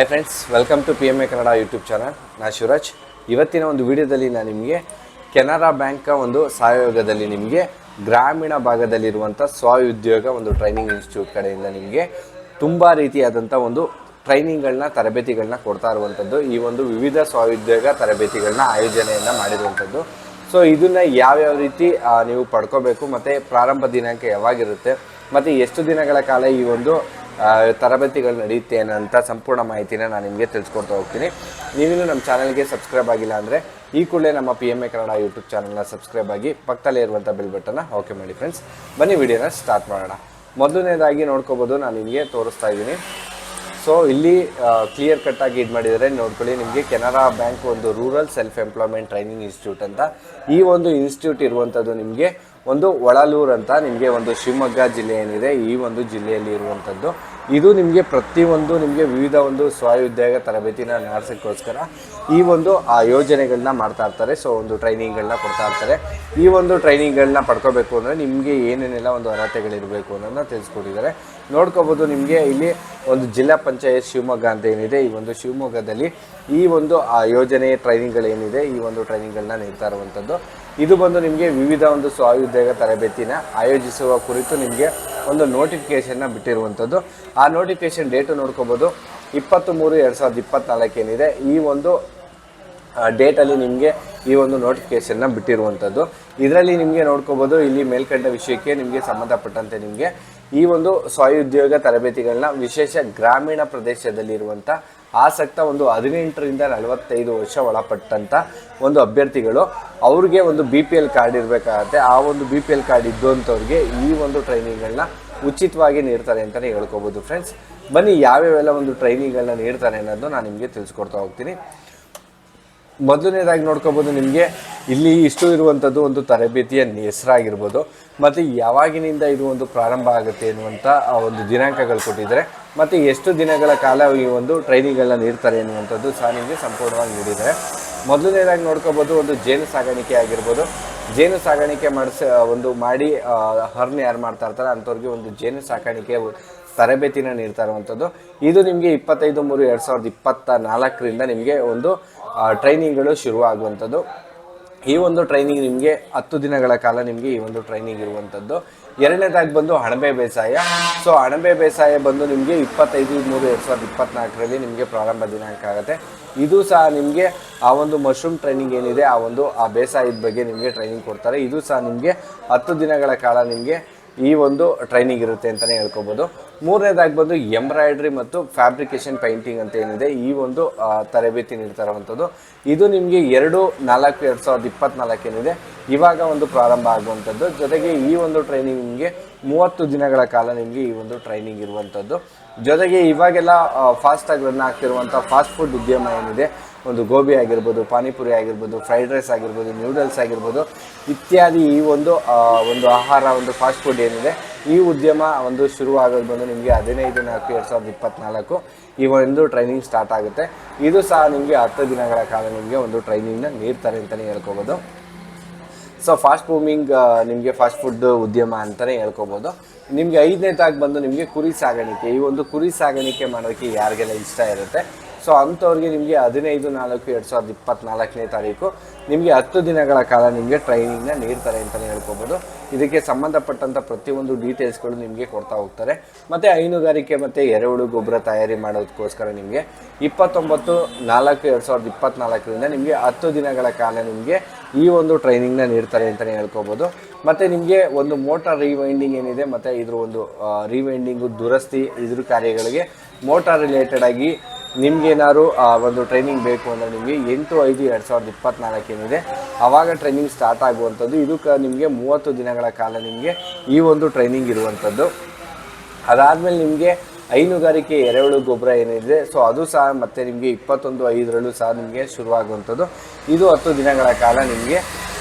Hi friends welcome to P M A Kannada YouTube channel ನಾ ಶಿವರಾಜ್. ಇವತ್ತಿನ ಒಂದು ವಿಡಿಯೋದಲ್ಲಿ ನಾನು ನಿಮಗೆ ಕೆನರಾ ಬ್ಯಾಂಕ್ನ ಒಂದು ಸಹಯೋಗದಲ್ಲಿ ನಿಮಗೆ ಗ್ರಾಮೀಣ ಭಾಗದಲ್ಲಿರುವಂಥ ಸ್ವಉದ್ಯೋಗ ಒಂದು ಟ್ರೈನಿಂಗ್ ಇನ್ಸ್ಟಿಟ್ಯೂಟ್ ಕಡೆಯಿಂದ ನಿಮಗೆ ತುಂಬ ರೀತಿಯಾದಂಥ ಒಂದು ಟ್ರೈನಿಂಗ್ಗಳನ್ನ ತರಬೇತಿಗಳನ್ನ ಕೊಡ್ತಾ ಇರುವಂಥದ್ದು ಈ ಒಂದು ವಿವಿಧ ಸ್ವಉದ್ಯೋಗ ತರಬೇತಿಗಳನ್ನ ಆಯೋಜನೆಯನ್ನು ಮಾಡಿರುವಂಥದ್ದು ಸೊ ಇದನ್ನ ಯಾವ್ಯಾವ ರೀತಿ ನೀವು ಪಡ್ಕೋಬೇಕು, ಮತ್ತು ಪ್ರಾರಂಭ ದಿನಾಂಕ ಯಾವಾಗಿರುತ್ತೆ, ಮತ್ತು ಎಷ್ಟು ದಿನಗಳ ಕಾಲ ಈ ಒಂದು ತರಬೇತಿಗಳು ನಡೆಯುತ್ತೆ ಅನ್ನೋಂಥ ಸಂಪೂರ್ಣ ಮಾಹಿತಿನ ನಾನು ನಿಮಗೆ ತಿಳಿಸ್ಕೊಡ್ತಾ ಹೋಗ್ತೀನಿ. ನೀವಿನ್ನೂ ನಮ್ಮ ಚಾನಲ್ಗೆ ಸಬ್ಸ್ಕ್ರೈಬ್ ಆಗಿಲ್ಲ ಅಂದರೆ ಈ ಕೂಡಲೇ ನಮ್ಮ P M A Kannada YouTube ಚಾನಲ್ನ ಸಬ್ಸ್ಕ್ರೈಬ್ ಆಗಿ ಪಕ್ಕದಲ್ಲೇ ಇರುವಂಥ ಬಿಲ್ ಬಟನ್ನ ಓಕೆ ಮಾಡಿ ಫ್ರೆಂಡ್ಸ್ ಬನ್ನಿ ವಿಡಿಯೋನ ಸ್ಟಾರ್ಟ್ ಮಾಡೋಣ. ಮೊದಲನೇದಾಗಿ ನೋಡ್ಕೋಬೋದು, ನಾನು ನಿಮಗೆ ತೋರಿಸ್ತಾ ಇದ್ದೀನಿ. ಸೊ ಇಲ್ಲಿ ಕ್ಲಿಯರ್ ಕಟ್ ಆಗಿ ಇದು ಮಾಡಿದರೆ ನೋಡ್ಕೊಳ್ಳಿ, ನಿಮಗೆ ಕೆನರಾ ಬ್ಯಾಂಕ್ ಒಂದು rural self employment training institute ಅಂತ. ಈ ಒಂದು ಇನ್ಸ್ಟಿಟ್ಯೂಟ್ ಇರುವಂಥದ್ದು ನಿಮಗೆ ಒಂದು ಒಳಲೂರು ಅಂತ, ನಿಮಗೆ ಒಂದು ಶಿವಮೊಗ್ಗ ಜಿಲ್ಲೆ ಏನಿದೆ, ಈ ಒಂದು ಜಿಲ್ಲೆಯಲ್ಲಿ ಇರುವಂಥದ್ದು ಇದು ನಿಮಗೆ ಪ್ರತಿಯೊಂದು ನಿಮಗೆ ವಿವಿಧ ಒಂದು ಸ್ವಉದ್ಯೋಗ ತರಬೇತಿನ ನಡೆಸೋಕ್ಕೋಸ್ಕರ ಈ ಒಂದು, ಆ ಯೋಜನೆಗಳನ್ನ ಮಾಡ್ತಾ ಇರ್ತಾರೆ. ಸೊ ಒಂದು ಟ್ರೈನಿಂಗ್ಗಳನ್ನ ಕೊಡ್ತಾ ಇರ್ತಾರೆ. ಈ ಒಂದು ಟ್ರೈನಿಂಗ್ಗಳನ್ನ ಪಡ್ಕೋಬೇಕು ಅಂದರೆ ನಿಮಗೆ ಏನೇನೆಲ್ಲ ಒಂದು ಅರ್ಹತೆಗಳಿರಬೇಕು ಅನ್ನೋದನ್ನ ತಿಳಿಸ್ಕೊಟ್ಟಿದ್ದಾರೆ. ನೋಡ್ಕೋಬೋದು ನಿಮಗೆ ಇಲ್ಲಿ ಒಂದು ಜಿಲ್ಲಾ ಪಂಚಾಯತ್ ಶಿವಮೊಗ್ಗ ಅಂತ ಏನಿದೆ, ಈ ಒಂದು ಶಿವಮೊಗ್ಗದಲ್ಲಿ ಈ ಒಂದು, ಆ ಯೋಜನೆ ಟ್ರೈನಿಂಗ್ಗಳೇನಿದೆ ಈ ಒಂದು ಟ್ರೈನಿಂಗ್ಗಳನ್ನ ನೀಡ್ತಾ ಇರುವಂಥದ್ದು. ಇದು ಬಂದು ನಿಮಗೆ ವಿವಿಧ ಒಂದು ಸ್ವಾಯುದ್ಯೋಗ ತರಬೇತಿನ ಆಯೋಜಿಸುವ ಕುರಿತು ನಿಮಗೆ ಒಂದು ನೋಟಿಫಿಕೇಷನ್ನ ಬಿಟ್ಟಿರುವಂಥದ್ದು. ಆ ನೋಟಿಫಿಕೇಷನ್ ಡೇಟು ನೋಡ್ಕೋಬೋದು. ಇಪ್ಪತ್ತು ಮೂರು ಎರಡು ಸಾವಿರದ ಇಪ್ಪತ್ನಾಲ್ಕು ಏನಿದೆ, ಈ ಒಂದು ಡೇಟಲ್ಲಿ ನಿಮಗೆ ಈ ಒಂದು ನೋಟಿಫಿಕೇಷನ್ನ ಬಿಟ್ಟಿರುವಂಥದ್ದು. ಇದರಲ್ಲಿ ನಿಮಗೆ ನೋಡ್ಕೋಬೋದು, ಇಲ್ಲಿ ಮೇಲ್ಕಂಡ ವಿಷಯಕ್ಕೆ ನಿಮಗೆ ಸಂಬಂಧಪಟ್ಟಂತೆ ನಿಮಗೆ ಈ ಒಂದು ಸ್ವಉದ್ಯೋಗ ತರಬೇತಿಗಳನ್ನ ವಿಶೇಷ ಗ್ರಾಮೀಣ ಪ್ರದೇಶದಲ್ಲಿರುವಂಥ ಆಸಕ್ತ ಒಂದು ಹದಿನೆಂಟರಿಂದ ನಲವತ್ತೈದು ವರ್ಷ ಒಳಪಟ್ಟಂಥ ಒಂದು ಅಭ್ಯರ್ಥಿಗಳು. ಅವ್ರಿಗೆ ಒಂದು ಬಿ ಪಿ ಎಲ್ ಕಾರ್ಡ್ ಇರಬೇಕಾಗತ್ತೆ. ಆ ಒಂದು ಬಿ ಪಿ ಎಲ್ ಕಾರ್ಡ್ ಇದ್ದಂಥವ್ರಿಗೆ ಈ ಒಂದು ಟ್ರೈನಿಂಗ್ಗಳನ್ನ ಉಚಿತವಾಗಿ ನೀಡ್ತಾರೆ ಅಂತಲೇ ಹೇಳ್ಕೊಬೋದು ಫ್ರೆಂಡ್ಸ್ ಬನ್ನಿ ಯಾವ್ಯಾವೆಲ್ಲ ಒಂದು ಟ್ರೈನಿಂಗ್ಗಳನ್ನ ನೀಡ್ತಾರೆ ಅನ್ನೋದು ನಾನು ನಿಮಗೆ ತಿಳಿಸ್ಕೊಡ್ತಾ ಹೋಗ್ತೀನಿ. ಮೊದಲನೇದಾಗಿ ನೋಡ್ಕೋಬೋದು ನಿಮಗೆ, ಇಲ್ಲಿ ಇಷ್ಟು ಇರುವಂಥದ್ದು ಒಂದು ತರಬೇತಿಯ ಹೆಸರಾಗಿರ್ಬೋದು. ಮತ್ತು ಯಾವಾಗಿನಿಂದ ಇದು ಒಂದು ಪ್ರಾರಂಭ ಆಗುತ್ತೆ ಎನ್ನುವಂಥ ಆ ಒಂದು ದಿನಾಂಕಗಳು ಕೊಟ್ಟಿದ್ದಾರೆ. ಮತ್ತು ಎಷ್ಟು ದಿನಗಳ ಕಾಲ ಈ ಒಂದು ಟ್ರೈನಿಂಗ್ಗಳನ್ನ ನೀಡ್ತಾರೆ ಎನ್ನುವಂಥದ್ದು ಸಹ ನಿಮಗೆ ಸಂಪೂರ್ಣವಾಗಿ ನೀಡಿದ್ದಾರೆ. ಮೊದಲನೇದಾಗಿ ನೋಡ್ಕೋಬೋದು ಒಂದು ಜೇನು ಸಾಗಾಣಿಕೆ ಆಗಿರ್ಬೋದು. ಜೇನು ಸಾಗಾಣಿಕೆ ಮಾಡಿಸ, ಒಂದು ಮಾಡಿ ಹರ್ನ್ ಯಾರು ಮಾಡ್ತಾ ಇರ್ತಾರೆ ಅಂಥವ್ರಿಗೆ ಒಂದು ಜೇನು ಸಾಕಾಣಿಕೆ ತರಬೇತಿನ ನೀಡ್ತಾ ಇರುವಂಥದ್ದು. ಇದು ನಿಮಗೆ ಇಪ್ಪತ್ತೈದು ಮೂರು ಎರಡು ಸಾವಿರದ ಇಪ್ಪತ್ತ ನಾಲ್ಕರಿಂದ ನಿಮಗೆ ಒಂದು ಟ್ರೈನಿಂಗ್ಗಳು ಶುರುವಾಗುವಂಥದ್ದು. ಈ ಒಂದು ಟ್ರೈನಿಂಗ್ ನಿಮಗೆ ಹತ್ತು ದಿನಗಳ ಕಾಲ ನಿಮಗೆ ಈ ಒಂದು ಟ್ರೈನಿಂಗ್ ಇರುವಂಥದ್ದು. ಎರಡನೇದಾಗಿ ಬಂದು ಅಣಬೆ ಬೇಸಾಯ. ಸೊ ಅಣಬೆ ಬೇಸಾಯ ಬಂದು ನಿಮಗೆ ಇಪ್ಪತ್ತೈದು, ಮೂರು ಎರಡು ಸಾವಿರದ ಇಪ್ಪತ್ತ್ನಾಲ್ಕರಲ್ಲಿ ನಿಮಗೆ ಪ್ರಾರಂಭ ದಿನಾಂಕ ಆಗುತ್ತೆ. ಇದು ಸಹ ನಿಮಗೆ ಆ ಒಂದು ಮಶ್ರೂಮ್ ಟ್ರೈನಿಂಗ್ ಏನಿದೆ, ಆ ಒಂದು ಆ ಬೇಸಾಯದ ಬಗ್ಗೆ ನಿಮಗೆ ಟ್ರೈನಿಂಗ್ ಕೊಡ್ತಾರೆ. ಇದು ಸಹ ನಿಮಗೆ ಹತ್ತು ದಿನಗಳ ಕಾಲ ನಿಮಗೆ ಈ ಒಂದು ಟ್ರೈನಿಂಗ್ ಇರುತ್ತೆ ಅಂತಲೇ ಹೇಳ್ಕೊಬೋದು. ಮೂರನೇದಾಗಿ ಬಂದು ಎಂಬ್ರಾಯ್ಡ್ರಿ ಮತ್ತು ಫ್ಯಾಬ್ರಿಕೇಶನ್ ಪೈಂಟಿಂಗ್ ಅಂತ ಏನಿದೆ, ಈ ಒಂದು ತರಬೇತಿ ನೀಡ್ತಾ ಇರುವಂಥದ್ದು ಇದು ನಿಮಗೆ ಎರಡು, ನಾಲ್ಕು, ಎರಡು ಸಾವಿರದ ಇಪ್ಪತ್ನಾಲ್ಕು ಏನಿದೆ, ಇವಾಗ ಒಂದು ಪ್ರಾರಂಭ ಆಗುವಂಥದ್ದು. ಜೊತೆಗೆ ಈ ಒಂದು ಟ್ರೈನಿಂಗ್ ನಿಮಗೆ ಮೂವತ್ತು ದಿನಗಳ ಕಾಲ ನಿಮಗೆ ಈ ಒಂದು ಟ್ರೈನಿಂಗ್ ಇರುವಂಥದ್ದು. ಜೊತೆಗೆ ಇವಾಗೆಲ್ಲ ಫಾಸ್ಟಾಗಿ ರನ್ ಆಗ್ತಿರುವಂಥ ಫಾಸ್ಟ್ ಫುಡ್ ಉದ್ಯಮ ಏನಿದೆ, ಒಂದು ಗೋಬಿ ಆಗಿರ್ಬೋದು, ಪಾನಿಪುರಿ ಆಗಿರ್ಬೋದು ಫ್ರೈಡ್ ರೈಸ್ ಆಗಿರ್ಬೋದು ನ್ಯೂಡಲ್ಸ್ ಆಗಿರ್ಬೋದು, ಇತ್ಯಾದಿ ಈ ಒಂದು ಒಂದು ಆಹಾರ, ಒಂದು ಫಾಸ್ಟ್ ಫುಡ್ ಏನಿದೆ, ಈ ಉದ್ಯಮ ಒಂದು ಶುರುವಾಗೋದು ಬಂದು ನಿಮಗೆ ಹದಿನೈದು ನಾಲ್ಕು ಎರಡು ಸಾವಿರದ ಇಪ್ಪತ್ನಾಲ್ಕು ಈ ಒಂದು ಟ್ರೈನಿಂಗ್ ಸ್ಟಾರ್ಟ್ ಆಗುತ್ತೆ. ಇದು ಸಹ ನಿಮಗೆ ಹತ್ತು ದಿನಗಳ ಕಾಲ ನಿಮಗೆ ಒಂದು ಟ್ರೈನಿಂಗ್ನ ನೀಡ್ತಾರೆ ಅಂತಲೇ ಹೇಳ್ಕೊಬೋದು. ಸೊ ಫಾಸ್ಟ್ ಬೂಮಿಂಗ್ ನಿಮಗೆ ಫಾಸ್ಟ್ ಫುಡ್ ಉದ್ಯಮ ಅಂತಲೇ ಹೇಳ್ಕೊಬೋದು. ನಿಮಗೆ ಐದನೇದಾಗಿ ಬಂದು ನಿಮಗೆ ಕುರಿ ಸಾಗಾಣಿಕೆ, ಈ ಒಂದು ಕುರಿ ಸಾಗಾಣಿಕೆ ಮಾಡೋಕ್ಕೆ ಯಾರಿಗೆಲ್ಲ ಇಷ್ಟ ಇರುತ್ತೆ? ಸೊ ಅಂಥವ್ರಿಗೆ ನಿಮಗೆ ಹದಿನೈದು, ನಾಲ್ಕು, ಎರಡು ಸಾವಿರದ ಇಪ್ಪತ್ತ್ನಾಲ್ಕನೇ ತಾರೀಕು, ನಿಮಗೆ ಹತ್ತು ದಿನಗಳ ಕಾಲ ನಿಮಗೆ ಟ್ರೈನಿಂಗ್ನ ನೀಡ್ತಾರೆ ಅಂತಲೇ ಹೇಳ್ಕೊಬೋದು. ಇದಕ್ಕೆ ಸಂಬಂಧಪಟ್ಟಂಥ ಪ್ರತಿಯೊಂದು ಡೀಟೇಲ್ಸ್ಗಳು ನಿಮಗೆ ಕೊಡ್ತಾ ಹೋಗ್ತಾರೆ. ಮತ್ತು ಹೈನುಗಾರಿಕೆ ಮತ್ತು ಎರೆಹುಳು ಗೊಬ್ಬರ ತಯಾರಿ ಮಾಡೋದಕ್ಕೋಸ್ಕರ ನಿಮಗೆ ಇಪ್ಪತ್ತೊಂಬತ್ತು, ನಾಲ್ಕು, ಎರಡು ಸಾವಿರದ ಇಪ್ಪತ್ತ್ನಾಲ್ಕರಿಂದ ನಿಮಗೆ ಹತ್ತು ದಿನಗಳ ಕಾಲ ನಿಮಗೆ ಈ ಒಂದು ಟ್ರೈನಿಂಗ್ನ ನೀಡ್ತಾರೆ ಅಂತಲೇ ಹೇಳ್ಕೋಬೋದು. ಮತ್ತು ನಿಮಗೆ ಒಂದು ಮೋಟಾರ್ ರಿವೈಂಡಿಂಗ್ ಏನಿದೆ, ಮತ್ತು ಇದ್ರ ಒಂದು ರಿವೈಂಡಿಂಗು ದುರಸ್ತಿ ಇದ್ರ ಕಾರ್ಯಗಳಿಗೆ ಮೋಟಾರ್ ರಿಲೇಟೆಡ್ ಆಗಿ ನಿಮ್ಗೇನಾದ್ರು ಒಂದು ಟ್ರೈನಿಂಗ್ ಬೇಕು ಅಂದರೆ ನಿಮಗೆ ಎಂಟು, ಐದು, ಎರಡು ಸಾವಿರದ ಇಪ್ಪತ್ನಾಲ್ಕು ಏನಿದೆ ಆವಾಗ ಟ್ರೈನಿಂಗ್ ಸ್ಟಾರ್ಟ್ ಆಗುವಂಥದ್ದು. ಇದಕ್ಕೆ ನಿಮಗೆ ಮೂವತ್ತು ದಿನಗಳ ಕಾಲ ನಿಮಗೆ ಈ ಒಂದು ಟ್ರೈನಿಂಗ್ ಇರುವಂಥದ್ದು. ಅದಾದಮೇಲೆ ನಿಮಗೆ ಹೈನುಗಾರಿಕೆ ಎರೆಹುಳು ಗೊಬ್ಬರ ಏನಿದೆ ಸೊ ಅದು ಸಹ ಮತ್ತೆ ನಿಮಗೆ ಇಪ್ಪತ್ತೊಂದು ಐದರಲ್ಲೂ ಸಹ ನಿಮಗೆ ಶುರುವಾಗುವಂಥದ್ದು. ಇದು ಹತ್ತು ದಿನಗಳ ಕಾಲ ನಿಮಗೆ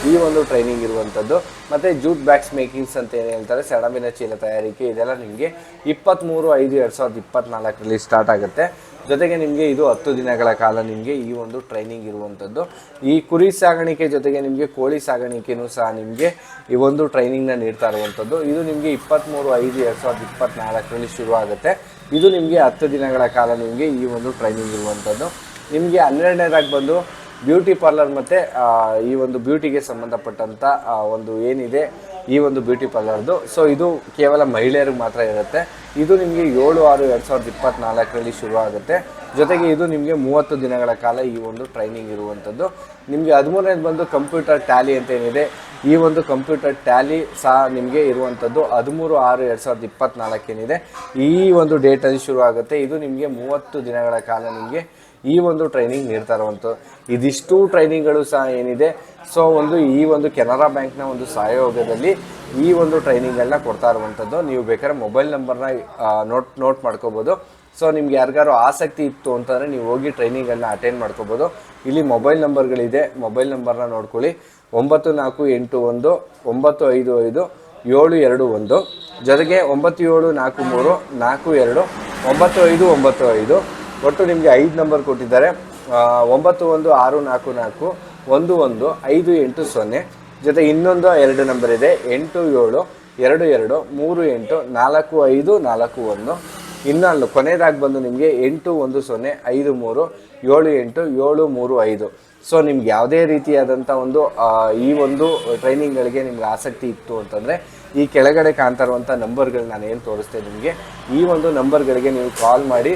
ಈ ಒಂದು ಟ್ರೈನಿಂಗ್ ಇರುವಂಥದ್ದು. ಮತ್ತು ಜೂಟ್ ಬ್ಯಾಗ್ಸ್ ಮೇಕಿಂಗ್ಸ್ ಅಂತ ಏನು ಹೇಳ್ತಾರೆ, ಸೆಣಬಿನ ಚೀಲ ತಯಾರಿಕೆ ಇದೆಲ್ಲ ನಿಮಗೆ ಇಪ್ಪತ್ತ್ಮೂರು ಐದು ಎರಡು ಸಾವಿರದ ಇಪ್ಪತ್ತ್ನಾಲ್ಕರಲ್ಲಿ ಸ್ಟಾರ್ಟ್ ಆಗುತ್ತೆ. ಜೊತೆಗೆ ನಿಮಗೆ ಇದು ಹತ್ತು ದಿನಗಳ ಕಾಲ ನಿಮಗೆ ಈ ಒಂದು ಟ್ರೈನಿಂಗ್ ಇರುವಂಥದ್ದು ಈ ಕುರಿ ಸಾಗಾಣಿಕೆ ಜೊತೆಗೆ ನಿಮಗೆ ಕೋಳಿ ಸಾಗಾಣಿಕೆನೂ ಸಹ ನಿಮಗೆ ಈ ಒಂದು ಟ್ರೈನಿಂಗ್ನ ನೀಡ್ತಾ ಇರುವಂಥದ್ದು ಇದು ನಿಮಗೆ ಇಪ್ಪತ್ತ್ಮೂರು ಐದು ಎರಡು ಸಾವಿರದ ಇಪ್ಪತ್ತ್ನಾಲ್ಕರಲ್ಲಿ ಶುರು ಆಗುತ್ತೆ ಇದು ನಿಮಗೆ ಹತ್ತು ದಿನಗಳ ಕಾಲ ನಿಮಗೆ ಈ ಒಂದು ಟ್ರೈನಿಂಗ್ ಇರುವಂಥದ್ದು ನಿಮಗೆ ಹನ್ನೆರಡನೇದಾಗಿ ಬಂದು ಬ್ಯೂಟಿ ಪಾರ್ಲರ್ ಮತ್ತು ಈ ಒಂದು ಬ್ಯೂಟಿಗೆ ಸಂಬಂಧಪಟ್ಟಂಥ ಒಂದು ಏನಿದೆ ಈ ಒಂದು ಬ್ಯೂಟಿ ಪಾರ್ಲರ್ದು ಸೊ ಇದು ಕೇವಲ ಮಹಿಳೆಯರಿಗೆ ಮಾತ್ರ ಇರುತ್ತೆ. ಇದು ನಿಮಗೆ ಏಳು ಆರು ಎರಡು ಸಾವಿರದ ಇಪ್ಪತ್ತ್ನಾಲ್ಕರಲ್ಲಿ ಶುರು ಆಗುತ್ತೆ ಜೊತೆಗೆ ಇದು ನಿಮಗೆ ಮೂವತ್ತು ದಿನಗಳ ಕಾಲ ಈ ಒಂದು ಟ್ರೈನಿಂಗ್ ಇರುವಂಥದ್ದು ನಿಮಗೆ ಹದಿಮೂರನೇದು ಬಂದು ಕಂಪ್ಯೂಟರ್ ಟ್ಯಾಲಿ ಅಂತ ಏನಿದೆ, ಈ ಒಂದು ಕಂಪ್ಯೂಟರ್ ಟ್ಯಾಲಿ ಸಹ ನಿಮಗೆ ಇರುವಂಥದ್ದು ಹದಿಮೂರು, ಆರು, ಎರಡು ಸಾವಿರದ ಇಪ್ಪತ್ತ್ನಾಲ್ಕೇನಿದೆ ಈ ಒಂದು ಡೇಟಲ್ಲಿ ಶುರು ಆಗುತ್ತೆ. ಇದು ನಿಮಗೆ ಮೂವತ್ತು ದಿನಗಳ ಕಾಲ ನಿಮಗೆ ಈ ಒಂದು ಟ್ರೈನಿಂಗ್ ನೀಡ್ತಾ ಇರುವಂಥದ್ದು ಇದಿಷ್ಟು ಟ್ರೈನಿಂಗ್ಗಳು ಸಹ ಏನಿದೆ ಸೊ ಒಂದು ಈ ಒಂದು ಕೆನರಾ ಬ್ಯಾಂಕ್ನ ಒಂದು ಸಹಯೋಗದಲ್ಲಿ ಈ ಒಂದು ಟ್ರೈನಿಂಗ್ಗಳನ್ನ ಕೊಡ್ತಾ ಇರುವಂಥದ್ದು ನೀವು ಬೇಕಾದ್ರೆ ಮೊಬೈಲ್ ನಂಬರ್ನ ನೋಟ್ ನೋಟ್ ಮಾಡ್ಕೋಬೋದು. ಸೊ ನಿಮ್ಗೆ ಯಾರಿಗಾರು ಆಸಕ್ತಿ ಇತ್ತು ಅಂತಂದರೆ ನೀವು ಹೋಗಿ ಟ್ರೈನಿಂಗನ್ನು ಅಟೆಂಡ್ ಮಾಡ್ಕೋಬೋದು. ಇಲ್ಲಿ ಮೊಬೈಲ್ ನಂಬರ್ಗಳಿದೆ ಮೊಬೈಲ್ ನಂಬರ್ನ ನೋಡ್ಕೊಳ್ಳಿ. ಒಂಬತ್ತು ನಾಲ್ಕು ಎಂಟು ಒಂದು, ಒಂಬತ್ತು ಐದು ಐದು, ಏಳು ಎರಡು ಒಂದು. ಜೊತೆಗೆ ಒಂಬತ್ತು ಏಳು ನಾಲ್ಕು ಮೂರು, ನಾಲ್ಕು ಎರಡು, ಒಂಬತ್ತು ಐದು ಒಂಬತ್ತು ಐದು. ಒಟ್ಟು ನಿಮಗೆ ಐದು ನಂಬರ್ ಕೊಟ್ಟಿದ್ದಾರೆ. ಒಂಬತ್ತು ಒಂದು ಆರು ನಾಲ್ಕು ನಾಲ್ಕು, ಒಂದು ಒಂದು ಐದು ಎಂಟು ಸೊನ್ನೆ. ಜೊತೆ ಇನ್ನೊಂದು ಎರಡು ನಂಬರ್ ಇದೆ. ಎಂಟು ಏಳು, ಎರಡು ಎರಡು, ಮೂರು ಎಂಟು, ನಾಲ್ಕು ಐದು, ನಾಲ್ಕು ಒಂದು. ಇನ್ನೊಂದು, ಕೊನೆಯದಾಗಿ ಬಂದು ನಿಮಗೆ ಎಂಟು ಒಂದು ಸೊನ್ನೆ ಐದು ಮೂರು ಏಳು ಎಂಟು ಏಳು ಮೂರು ಐದು. ಸೊ ನಿಮ್ಗೆ ಯಾವುದೇ ರೀತಿಯಾದಂಥ ಒಂದು ಈ ಒಂದು ಟ್ರೈನಿಂಗ್ಗಳಿಗೆ ನಿಮ್ಗೆ ಆಸಕ್ತಿ ಇತ್ತು ಅಂತಂದರೆ ಈ ಕೆಳಗಡೆ ಕಾಣ್ತಾ ಇರುವಂಥ ನಂಬರ್ಗಳು ನಾನು ಏನು ತೋರಿಸ್ತೇನೆ ನಿಮಗೆ. ಈ ಒಂದು ನಂಬರ್ಗಳಿಗೆ ನೀವು ಕಾಲ್ ಮಾಡಿ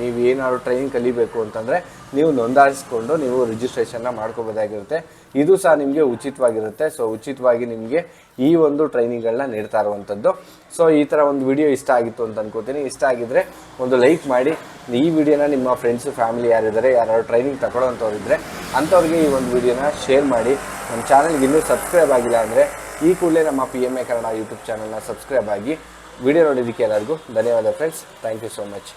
ನೀವು ಏನಾದ್ರು ಟ್ರೈನಿಂಗ್ ಕಲಿಬೇಕು ಅಂತಂದರೆ ನೀವು ನೋಂದಾಯಿಸ್ಕೊಂಡು ನೀವು ರಿಜಿಸ್ಟ್ರೇಷನ್ನ ಮಾಡ್ಕೋಬೋದಾಗಿರುತ್ತೆ. ಇದು ಸಹ ನಿಮಗೆ ಉಚಿತವಾಗಿರುತ್ತೆ. ಸೊ ಉಚಿತವಾಗಿ ನಿಮಗೆ ಈ ಒಂದು ಟ್ರೈನಿಂಗ್ಗಳನ್ನ ನೀಡ್ತಾ ಇರುವಂಥದ್ದು. ಸೊ ಈ ಥರ ಒಂದು ವಿಡಿಯೋ ಇಷ್ಟ ಆಗಿತ್ತು ಅಂತ ಅನ್ಕೋತೀನಿ. ಇಷ್ಟ ಆಗಿದ್ರೆ ಒಂದು ಲೈಕ್ ಮಾಡಿ. ಈ ವಿಡಿಯೋನ ನಿಮ್ಮ ಫ್ರೆಂಡ್ಸು ಫ್ಯಾಮಿಲಿ ಯಾರಿದ್ದಾರೆ ಯಾರು ಟ್ರೈನಿಂಗ್ ತಗೊಳ್ಳೋಂಥವ್ರು ಇದ್ದರೆ ಅಂಥವ್ರಿಗೆ ಈ ಒಂದು ವಿಡಿಯೋನ ಶೇರ್ ಮಾಡಿ. ನಮ್ಮ ಚಾನಲ್ಗೆ ಇನ್ನೂ ಸಬ್ಸ್ಕ್ರೈಬ್ ಆಗಿಲ್ಲ ಅಂದರೆ ಈ ಕೂಡಲೇ ನಮ್ಮ P M A Kannada YouTube ಚಾನಲ್ನ ಸಬ್ಸ್ಕ್ರೈಬ್ ಆಗಿ ವಿಡಿಯೋ ನೋಡಿದ್ದಕ್ಕೆ ಎಲ್ಲರಿಗೂ ಧನ್ಯವಾದ friends thank you so much